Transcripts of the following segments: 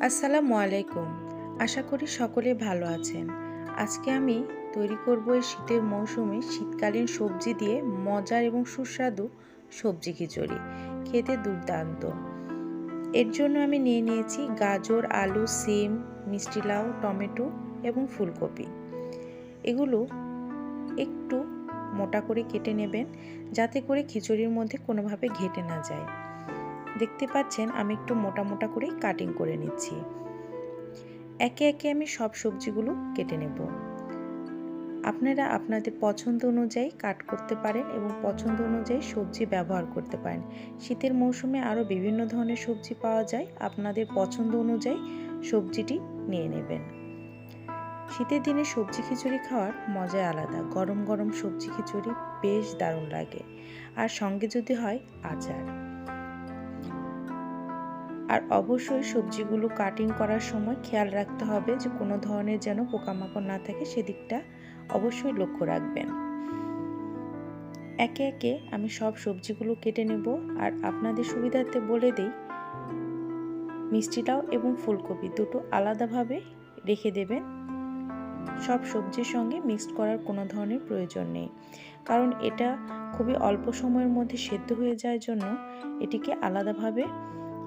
আসসালামু আলাইকুম। আশা করি সকলে ভালো আছেন। আজকে আমি তৈরি করব এই শীতের মৌসুমে শীতকালীন সবজি দিয়ে মজার এবং সুস্বাদু সবজি খিচুড়ি। খেতে দুর্দান্ত। এর জন্য আমি নিয়ে নিয়েছি গাজর, আলু, সিম, মিষ্টি লাউ, টমেটো এবং ফুলকপি। এগুলো একটু মোটা করে কেটে নেবেন, যাতে করে খিচুড়ির মধ্যে কোনোভাবে ঘেটে না যায়। দেখতে পাচ্ছেন আমি একটু মোটা মোটা করেই কাটিং করে নিচ্ছি। একে একে আমি সব সবজিগুলো কেটে নেব। আপনারা আপনাদের পছন্দ অনুযায়ী কাট করতে পারেন এবং পছন্দ অনুযায়ী সবজি ব্যবহার করতে পারেন। শীতের মৌসুমে আরও বিভিন্ন ধরনের সবজি পাওয়া যায়। আপনাদের পছন্দ অনুযায়ী সবজিটি নিয়ে নেবেন। শীতের দিনে সবজি খিচুড়ি খাওয়ার মজা আলাদা। গরম গরম সবজি খিচুড়ি বেশ দারুণ লাগে। আর সঙ্গে যদি হয় আচার। আর অবশ্যই সবজিগুলো কাটিং করার সময় খেয়াল রাখতে হবে যে কোনো ধরনের যেন পোকামাকড় না থাকে, সেদিকটা অবশ্যই লক্ষ্য রাখবেন। একে একে আমি সব সবজিগুলো কেটে নেব আর আপনাদের সুবিধার্থে বলে দেই মিষ্টিটাও এবং ফুলকপি দুটো আলাদাভাবে রেখে দেবেন। সব সবজির সঙ্গে মিক্সড করার কোনো ধরনের প্রয়োজন নেই। কারণ এটা খুবই অল্প সময়ের মধ্যে সেদ্ধ হয়ে যাওয়ার জন্য এটিকে আলাদাভাবে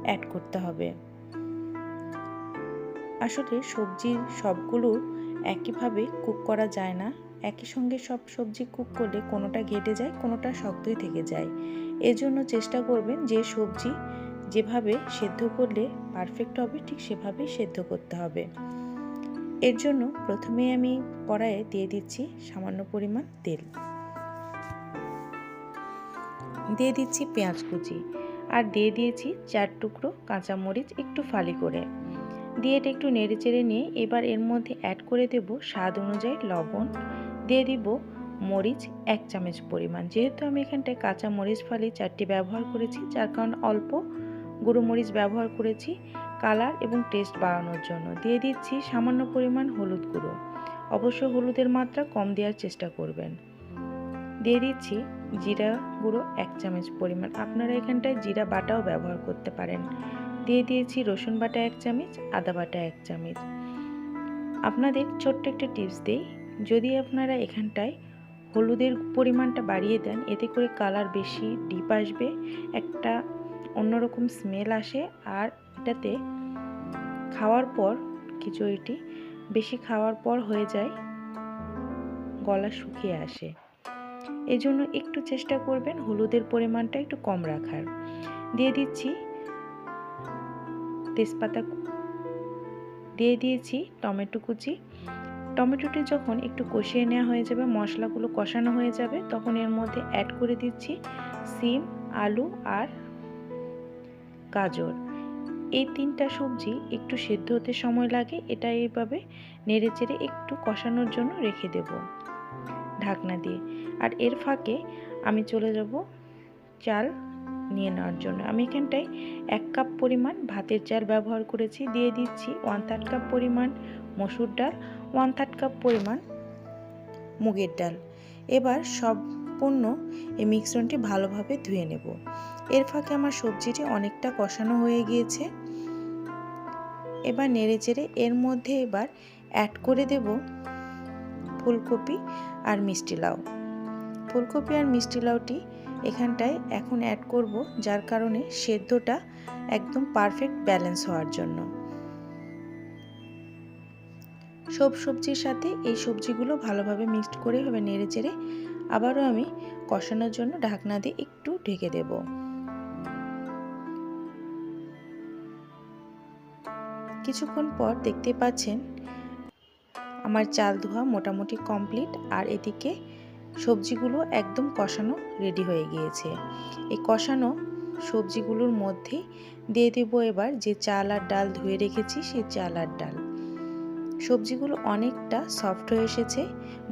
অ্যাড করতে হবে। আসলে সবজির সবগুলো একইভাবে কুক করা যায় না। একই সঙ্গে সব সবজি কুক করলে কোনোটা ঘেটে যায়, কোনোটা শক্তই থেকে যায়। এজন্য চেষ্টা করবেন যে সবজি যেভাবে সেদ্ধ করলে পারফেক্ট হবে, ঠিক সেভাবেই সেদ্ধ করতে হবে। এর জন্য প্রথমে আমি কড়াইয়ে দিয়ে দিচ্ছি সামান্য পরিমাণ তেল। দিয়ে দিচ্ছি পেঁয়াজ কুচি। আর দিয়ে দিয়েছি চার টুকরো কাঁচামরিচ একটু ফালি করে। দিয়ে এটা একটু নেড়ে চেড়ে নিয়ে এবার এর মধ্যে অ্যাড করে দেব স্বাদ অনুযায়ী লবণ। দিয়ে দিব মরিচ এক চামচ পরিমাণ। যেহেতু আমি এখানটায় কাঁচা মরিচ ফালি চারটি ব্যবহার করেছি, যার কারণে অল্প গুঁড়ো মরিচ ব্যবহার করেছি কালার এবং টেস্ট বাড়ানোর জন্য। দিয়ে দিচ্ছি সামান্য পরিমাণ হলুদ গুঁড়ো। অবশ্য হলুদের মাত্রা কম দেওয়ার চেষ্টা করবেন। দিয়ে দিচ্ছি জিরা গুঁড়ো এক চামচ পরিমাণ। আপনারা এখানটায় জিরা বাটাও ব্যবহার করতে পারেন। দিয়ে দিয়েছি রসুন বাটা এক চামচ, আদা বাটা এক চামচ। আপনাদের ছোট্ট একটা টিপস দিই। যদি আপনারা এখানটায় হলুদের পরিমাণটা বাড়িয়ে দেন, এতে করে কালার বেশি ডিপ আসবে, একটা অন্যরকম স্মেল আসে, আর এটাতে খাওয়ার পর, খিচুড়িটি বেশি খাওয়ার পর হয়ে যায়, গলা শুকিয়ে আসে। এই জন্য একটু চেষ্টা করবেন হলুদের পরিমাণটা একটু কম রাখার। দিয়ে দিচ্ছি তেজপাতা দিয়ে দিয়েছি টমেটো কুচি। টমেটোটি যখন একটু কষিয়ে নেওয়া হয়ে যাবে, মশলাগুলো কষানো হয়ে যাবে, তখন এর মধ্যে অ্যাড করে দিচ্ছি সিম, আলু আর গাজর। এই তিনটা সবজি একটু সেদ্ধ হতে সময় লাগে, এটা এইভাবে নেড়ে চেড়ে একটু কষানোর জন্য রেখে দেব। ঢাকনা দিয়ে। আর এর ফাঁকে আমি চলে যাব চাল নিয়ে নেওয়ার জন্য। আমি এখানটায় এক কাপ পরিমাণ ভাতের চাল ব্যবহার করেছি, দিয়ে দিচ্ছি ওয়ান থার্ড কাপ পরিমাণ মসুর ডাল ওয়ান থার্ড কাপ পরিমাণ মুগের ডাল। এবার সম্পূর্ণ এই মিশ্রণটি ভালোভাবে ধুয়ে নেব। এর ফাঁকে আমার সবজিটি অনেকটা কষানো হয়ে গিয়েছে। এবার নেড়ে চেড়ে এর মধ্যে এবার অ্যাড করে দেব ফুলকপি আর মিষ্টি লাউ। ফুলকপি আর মিষ্টি লাউটি এখানটায় এখন অ্যাড করব, যার কারণে সেদ্ধটা একদম পারফেক্ট ব্যালেন্স হওয়ার জন্য। সব সবজির সাথে এই সবজিগুলো ভালোভাবে মিক্সড করে হবে নেড়ে চেড়ে আবারও আমি কষানোর জন্য ঢাকনা দিয়ে একটু ঢেকে দেব। কিছুক্ষণ পর দেখতে পাচ্ছেন আমার চাল ধোয়া মোটামুটি কমপ্লিট আর এদিকে সবজিগুলো একদম কষানো রেডি হয়ে গিয়েছে। এই কষানো সবজিগুলোর মধ্যে দিয়ে দেব এবার যে চাল আর ডাল ধুয়ে রেখেছি সেই চাল আর ডাল। সবজিগুলো অনেকটা সফট হয়ে এসেছে।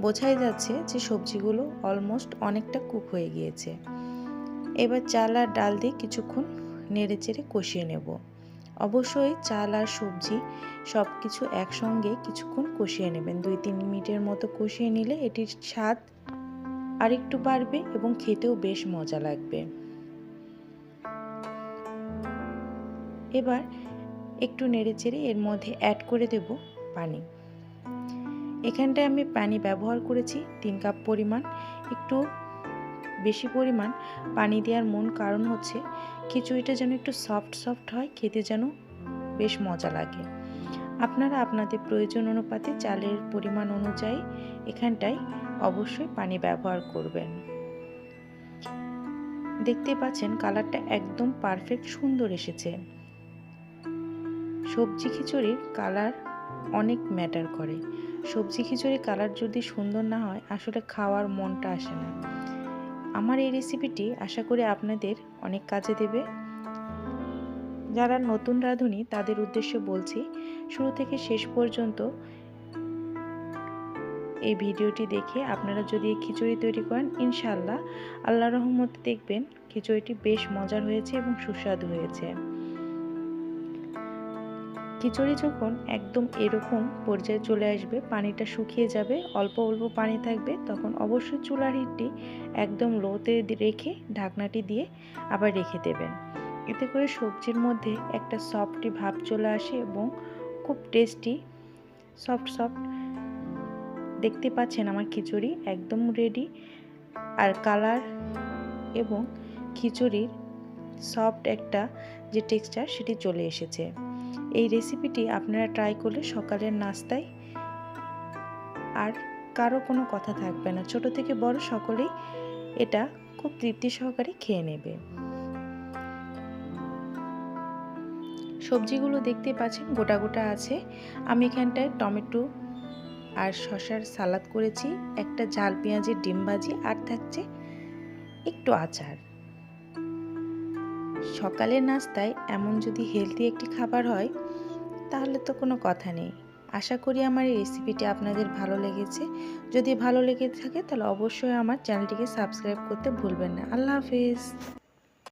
বোঝাই যাচ্ছে যে সবজিগুলো অলমোস্ট অনেকটা কুক হয়ে গিয়েছে। এবার চাল আর ডাল দিয়ে কিছুক্ষণ নেড়ে চেড়ে কষিয়ে নেব। অবশ্যই চাল আর সবজি সব কিছু একসঙ্গে কিছুক্ষণ কষিয়ে নেবেন। দুই তিন মিনিটের মতো কষিয়ে নিলে এটির স্বাদ আর একটু বাড়বে এবং খেতেও বেশ মজা লাগবে। এবার একটু নেড়ে চেড়ে এর মধ্যে অ্যাড করে দেব পানি। এখানটায় আমি পানি ব্যবহার করেছি, তিন কাপ পরিমাণ। একটু বেশি পরিমাণ পানি দেওয়ার মূল কারণ হচ্ছে খিচুড়িটা যেন একটু সফট সফট হয়, খেতে যেন বেশ মজা লাগে। আপনারা আপনাদের প্রয়োজন অনুপাতে চালের পরিমাণ অনুযায়ী এখানটায় অবশ্যই পানি ব্যবহার করবেন। দেখতে পাচ্ছেন কালারটা একদম পারফেক্ট সুন্দর এসেছে। সবজি খিচুড়ির কালার অনেক ম্যাটার করে। সবজি খিচুড়ির কালার যদি সুন্দর না হয়, আসলে খাওয়ার মনটা আসে না। আমার এই রেসিপিটি আশা করি আপনাদের অনেক কাজে দেবে। যারা নতুন রাঁধুনি, তাদের উদ্দেশ্যে বলছি, শুরু থেকে শেষ পর্যন্ত এই ভিডিওটি দেখে আপনারা যদি খিচুড়ি তৈরি করেন ইনশাল্লাহ আল্লাহ রহমতে দেখবেন খিচুড়িটি বেশ মজার হয়েছে এবং সুস্বাদু হয়েছে। খিচুড়ি যখন একদম এরকম পর্যায়ে চলে আসবে, পানিটা শুকিয়ে যাবে, অল্প অল্প পানি থাকবে, তখন অবশ্যই চুলার হিটটি একদম লোতে রেখে ঢাকনাটি দিয়ে আবার রেখে দেবেন। এতে করে সবজির মধ্যে একটা সফটি ভাব চলে আসে এবং খুব টেস্টি, সফট সফট দেখতে পাচ্ছেন আমার খিচুড়ি একদম রেডি আর কালার এবং খিচুড়ির সফট একটা যে টেক্সচার সেটি চলে এসেছে। এই রেসিপিটি আপনারা ট্রাই করলে সকালের নাস্তায় আর কারও কোনো কথা থাকবে না। ছোট থেকে বড় সকলেই এটা খুব তৃপ্তি সহকারে খেয়ে নেবে। সবজিগুলো দেখতে পাচ্ছেন, গোটা গোটা আছে। আমি এখানটায় টমেটো আর শশার সালাদ করেছি। একটা ঝাল পেঁয়াজের ডিম ভাজি, আর থাকছে একটু আচার। সকালের নাস্তায় এমন যদি হেলদি একটি খাবার হয়, তাহলে তো কোনো কথা নেই। আশা করি আমার এই রেসিপিটি আপনাদের ভালো লেগেছে। যদি ভালো লেগে থাকে, তাহলে অবশ্যই আমার চ্যানেলটিকে সাবস্ক্রাইব করতে ভুলবেন না। আল্লাহ হাফিজ।